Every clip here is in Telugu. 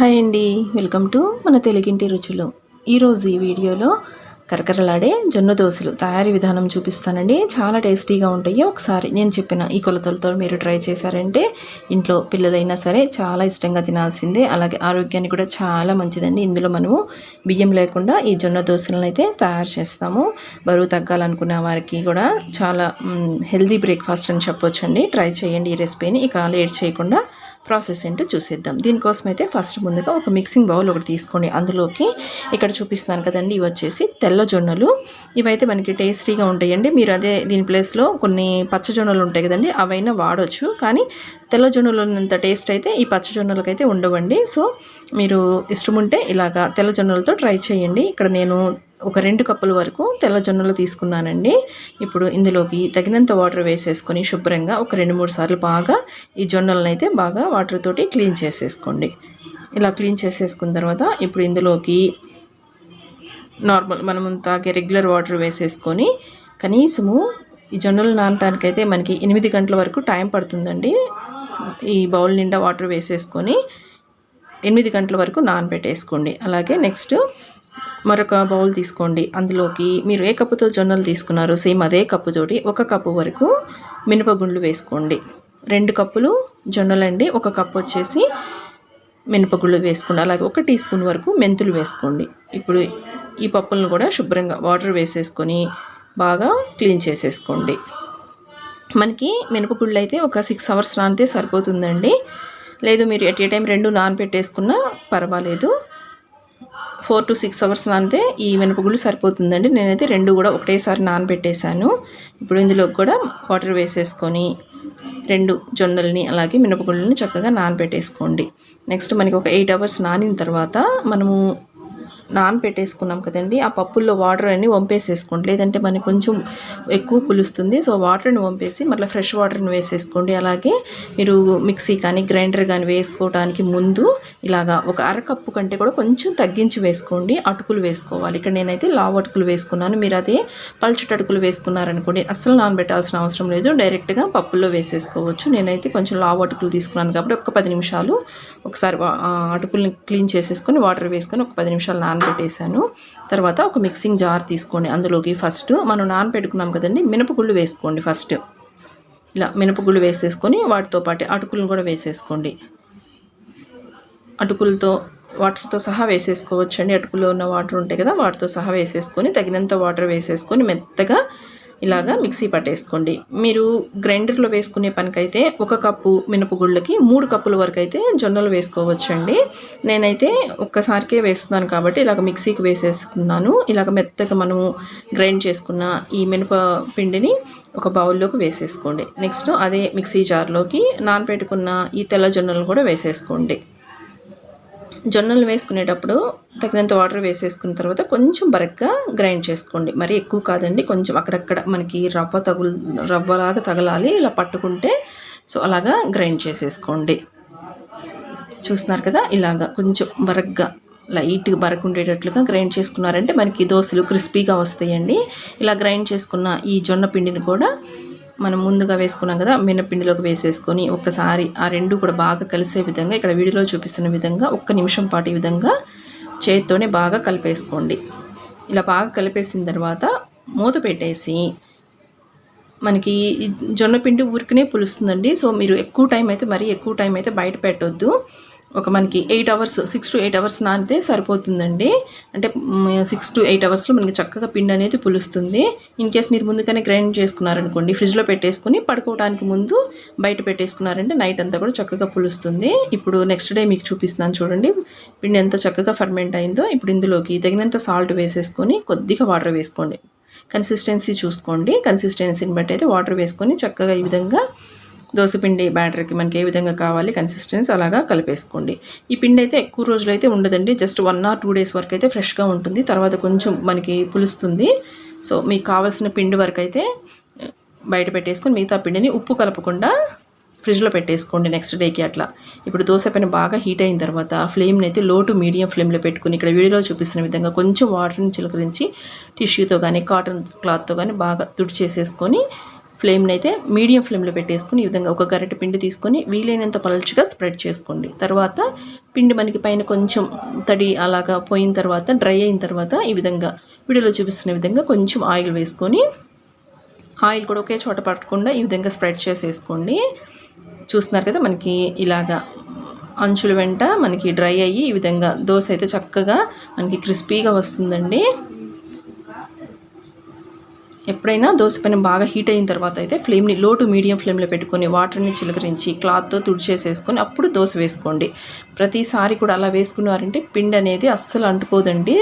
హాయ్ అండి. వెల్కమ్ టు మన తెలుగింటి రుచులు. ఈరోజు ఈ వీడియోలో కరకరలాడే జొన్న దోశలు. తయారీ విధానం చూపిస్తానండి. చాలా టేస్టీగా ఉంటాయి. ఒకసారి నేను చెప్పిన ఈ కొలతలతో మీరు ట్రై చేశారంటే ఇంట్లో పిల్లలైనా సరే చాలా ఇష్టంగా తినాల్సిందే. అలాగే ఆరోగ్యానికి కూడా చాలా మంచిదండి. ఇందులో మనము బియ్యం లేకుండా ఈ జొన్న దోశలను అయితే తయారు చేస్తాము. బరువు తగ్గాలనుకునే వారికి కూడా చాలా హెల్దీ బ్రేక్ఫాస్ట్ అని చెప్పొచ్చండి. ట్రై చేయండి ఈ రెసిపీని. ఇక లేట్ చేయకుండా ప్రాసెస్ ఏంటో చూసేద్దాం. దీనికోసం అయితే ఫస్ట్ ముందుగా ఒక మిక్సింగ్ బౌల్ ఒకటి తీసుకోండి అందులోకి ఇక్కడ చూపిస్తాను కదండి ఇవి వచ్చేసి తెల్ల జొన్నలు. ఇవైతే మనకి టేస్టీగా ఉంటాయండి. మీరు అదే దీని ప్లేస్లో కొన్ని పచ్చ జొన్నలు ఉంటాయి కదండి అవైనా వాడవచ్చు కానీ తెల్ల జొన్నలు ఉన్నంత టేస్ట్ అయితే ఈ పచ్చ జొన్నలకైతే ఉండవండి. సో మీరు ఇష్టం ఉంటే ఇలాగా తెల్ల జొన్నలతో ట్రై చేయండి. ఇక్కడ నేను ఒక రెండు కప్పుల వరకు తెల్ల జొన్నలు తీసుకున్నానండి. ఇప్పుడు ఇందులోకి తగినంత వాటర్ వేసేసుకొని శుభ్రంగా ఒక రెండు మూడు సార్లు బాగా ఈ జొన్నలను అయితే బాగా వాటర్ తోటి క్లీన్ చేసేసుకోండి. ఇలా క్లీన్ చేసేసుకున్న తర్వాత ఇప్పుడు ఇందులోకి నార్మల్ మనం తాగే రెగ్యులర్ వాటర్ వేసేసుకొని కనీసము ఈ జొన్నలు నానటానికైతే మనకి ఎనిమిది గంటల వరకు టైం పడుతుందండి. ఈ బౌల్ నిండా వాటర్ వేసేసుకొని ఎనిమిది గంటల వరకు నానబెట్టేసుకోండి. అలాగే నెక్స్ట్ మరొక బౌల్ తీసుకోండి. అందులోకి మీరు ఏ కప్పుతో జొన్నలు తీసుకున్నారో సేమ్ అదే కప్పు తోటి ఒక కప్పు వరకు మినపగుండ్లు వేసుకోండి. రెండు కప్పులు జొన్నలండి ఒక కప్పు వచ్చేసి మినపగుళ్ళు వేసుకోండి. అలాగే ఒక టీ స్పూన్ వరకు మెంతులు వేసుకోండి. ఇప్పుడు ఈ పప్పులను కూడా శుభ్రంగా వాటర్ వేసేసుకొని బాగా క్లీన్ చేసేసుకోండి. మనకి మినపగుళ్ళు అయితే ఒక సిక్స్ అవర్స్ నానితే సరిపోతుందండి. లేదు మీరు ఎట్ ఏ టైం రెండు నానబెట్టేసుకున్నా పర్వాలేదు. ఫోర్ టు సిక్స్ అవర్స్ నానితే ఈ మినపగుళ్ళు సరిపోతుందండి. నేనైతే రెండు కూడా ఒకటేసారి నానబెట్టేశాను. ఇప్పుడు ఇందులో కూడా వాటర్ వేసేసుకొని రెండు జొన్నల్ని అలాగే మినపగుళ్ళని చక్కగా నానబెట్టేసుకోండి. నెక్స్ట్ మనకి ఒక ఎయిట్ అవర్స్ నానిన తర్వాత మనము నానపెట్టేసుకున్నాం కదండి. ఆ పప్పుల్లో వాటర్ అన్ని వంపేసేసుకోండి. లేదంటే మనకి కొంచెం ఎక్కువ పులుస్తుంది. సో వాటర్ని వంపేసి మళ్ళీ ఫ్రెష్ వాటర్ని వేసేసుకోండి. అలాగే మీరు మిక్సీ కానీ గ్రైండర్ కానీ వేసుకోవడానికి ముందు ఇలాగా ఒక అరకప్పు కంటే కూడా కొంచెం తగ్గించి వేసుకోండి. అటుకులు వేసుకోవాలి. ఇక్కడ నేనైతే లావు అటుకులు వేసుకున్నాను. మీరు అదే పల్చటి అటుకులు వేసుకున్నారనుకోండి అస్సలు నానబెట్టాల్సిన అవసరం లేదు. డైరెక్ట్గా పప్పుల్లో వేసేసుకోవచ్చు. నేనైతే కొంచెం లావు అటుకులు తీసుకున్నాను కాబట్టి ఒక పది నిమిషాలు ఒకసారి అటుకుల్ని క్లీన్ చేసేసుకొని వాటర్ వేసుకొని ఒక పది నిమిషాలు నానబెట్టేశాను. తర్వాత ఒక మిక్సింగ్ జార్ తీసుకోండి. అందులోకి ఫస్ట్ మనం నానబెట్టుకున్నాం కదండి మినపగుళ్ళు వేసుకోండి ఫస్ట్. ఇలా మినపగుళ్ళు వేసేసుకొని వాటితో పాటు అటుకులను కూడా వేసేసుకోండి. అటుకులతో వాటర్తో సహా వేసేసుకోవచ్చండి. అటుకులో ఉన్న వాటర్ ఉంటాయి కదా వాటితో సహా వేసేసుకొని తగినంత వాటర్ వేసేసుకొని మెత్తగా ఇలాగా మిక్సీ పట్టేసుకోండి. మీరు గ్రైండర్లో వేసుకునే పనికైతే ఒక కప్పు మినపగుళ్ళకి మూడు కప్పుల వరకు అయితే జొన్నలు వేసుకోవచ్చండి. నేనైతే ఒక్కసారికే వేస్తున్నాను కాబట్టి ఇలాగ మిక్సీకి వేసేసుకున్నాను. ఇలాగ మెత్తగా మనము గ్రైండ్ చేసుకున్న ఈ మినప పిండిని ఒక బౌల్లోకి వేసేసుకోండి. నెక్స్ట్ అదే మిక్సీ జార్లోకి నానపెట్టుకున్న ఈ తెల్ల జొన్నలు కూడా వేసేసుకోండి. జొన్నలు వేసుకునేటప్పుడు తగినంత వాటర్ వేసేసుకున్న తర్వాత కొంచెం బరగ్గా గ్రైండ్ చేసుకోండి. మరి ఎక్కువ కాదండి కొంచెం అక్కడక్కడ మనకి రవ్వ తగులు రవ్వలాగా తగలాలి ఇలా పట్టుకుంటే సో అలాగా గ్రైండ్ చేసేసుకోండి. చూస్తున్నారు కదా ఇలాగా కొంచెం బరగ్గా లైట్గా బరకుండేటట్లుగా గ్రైండ్ చేసుకున్నారంటే మనకి దోశలు క్రిస్పీగా వస్తాయండి. ఇలా గ్రైండ్ చేసుకున్న ఈ జొన్న పిండిని కూడా మనం ముందుగా వేసుకున్నాం కదా మినపిండిలోకి వేసేసుకొని ఒక్కసారి ఆ రెండు కూడా బాగా కలిసే విధంగా ఇక్కడ వీడియోలో చూపిస్తున్న విధంగా ఒక్క నిమిషం పాటు ఈ విధంగా చేత్తోనే బాగా కలిపేసుకోండి. ఇలా బాగా కలిపేసిన తర్వాత మూత పెట్టేసి మనకి జొన్న పిండి ఊరికనే పులుస్తుందండి. సో మీరు ఎక్కువ టైం అయితే మరీ ఎక్కువ టైం అయితే బయట పెట్టొద్దు. ఒక మనకి eight hours six to eight hours నానితే సరిపోతుందండి. అంటే సిక్స్ టు ఎయిట్ అవర్స్లో మనకి చక్కగా పిండి అనేది పులుస్తుంది. ఇన్ కేస్ మీరు ముందుగానే గ్రైండ్ చేసుకున్నారనుకోండి ఫ్రిడ్జ్లో పెట్టేసుకుని పడుకోవడానికి ముందు బయట పెట్టేసుకున్నారంటే నైట్ అంతా కూడా చక్కగా పులుస్తుంది. ఇప్పుడు నెక్స్ట్ డే మీకు చూపిస్తున్నాను చూడండి. పిండి ఎంత చక్కగా ఫర్మెంట్ అయిందో ఇప్పుడు ఇందులోకి తగినంత సాల్ట్ వేసేసుకొని కొద్దిగా వాటర్ వేసుకోండి. కన్సిస్టెన్సీ చూసుకోండి. కన్సిస్టెన్సీని బట్టి అయితే వాటర్ వేసుకొని చక్కగా ఈ విధంగా దోశపిండి బ్యాటర్కి మనకి ఏ విధంగా కావాలి కన్సిస్టెన్సీ అలాగా కలిపేసుకోండి. ఈ పిండి అయితే ఎక్కువ రోజులు అయితే ఉండదండి. Just one or two days వరకు అయితే ఫ్రెష్గా ఉంటుంది. తర్వాత కొంచెం మనకి పులుస్తుంది. సో మీకు కావాల్సిన పిండి వరకు అయితే బయట పెట్టేసుకొని మిగతా పిండిని ఉప్పు కలపకుండా ఫ్రిడ్జ్లో పెట్టేసుకోండి నెక్స్ట్ డేకి అట్లా. ఇప్పుడు దోశ పైన బాగా హీట్ అయిన తర్వాత ఫ్లేమ్ని అయితే లో టు మీడియం ఫ్లేమ్లో పెట్టుకుని ఇక్కడ వీడియోలో చూపిస్తున్న విధంగా కొంచెం వాటర్ని చిలకరించి టిష్యూతో కానీ కాటన్ క్లాత్తో కానీ బాగా తుడి చేసేసుకొని ఫ్లేమ్ని అయితే మీడియం ఫ్లేమ్లో పెట్టేసుకుని ఈ విధంగా ఒక గరిటె పిండి తీసుకొని వీలైనంత పలచగా స్ప్రెడ్ చేసుకోండి. తర్వాత పిండి మనకి పైన కొంచెం తడి అలాగా పోయిన తర్వాత డ్రై అయిన తర్వాత ఈ విధంగా వీడియోలో చూపిస్తున్న విధంగా కొంచెం ఆయిల్ వేసుకొని ఆయిల్ కూడా ఒకే చోట పట్టకుండా ఈ విధంగా స్ప్రెడ్ చేసేసుకోండి. చూస్తున్నారు కదా మనకి ఇలాగా అంచుల వెంట మనకి డ్రై అయ్యి ఈ విధంగా దోశ అయితే చక్కగా మనకి క్రిస్పీగా వస్తుందండి. ఎప్పుడైనా దోశ పైన బాగా హీట్ అయిన తర్వాత అయితే ఫ్లేమ్ని లో టు మీడియం ఫ్లేమ్లో పెట్టుకొని వాటర్ని చిలకరించి క్లాత్తో తుడిచేసేసుకొని అప్పుడు దోశ వేసుకోండి. ప్రతిసారి కూడా అలా వేసుకున్నారంటే పిండి అనేది అస్సలు అంటుకోదండి.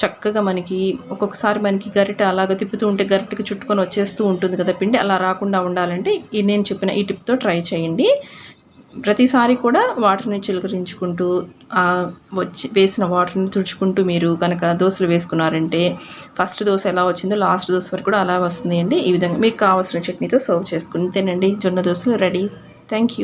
చక్కగా మనకి ఒక్కొక్కసారి మనకి గరిట అలాగ తిప్పుతూ ఉంటే గరిటకి చుట్టుకొని వచ్చేస్తూ ఉంటుంది కదా పిండి అలా రాకుండా ఉండాలంటే ఈ నేను చెప్పిన ఈ టిప్తో ట్రై చేయండి. ప్రతిసారి కూడా వాటర్ని చిలకరించుకుంటూ వచ్చి వేసిన వాటర్ని తుడుచుకుంటూ మీరు కనుక దోశలు వేసుకున్నారంటే ఫస్ట్ దోశ ఎలా వచ్చిందో లాస్ట్ దోశ వరకు కూడా అలా వస్తుంది అండి ఈ విధంగా మీకు కావాల్సిన చట్నీతో సర్వ్ చేసుకుని తినండి. జొన్న దోశలు రెడీ. Thank you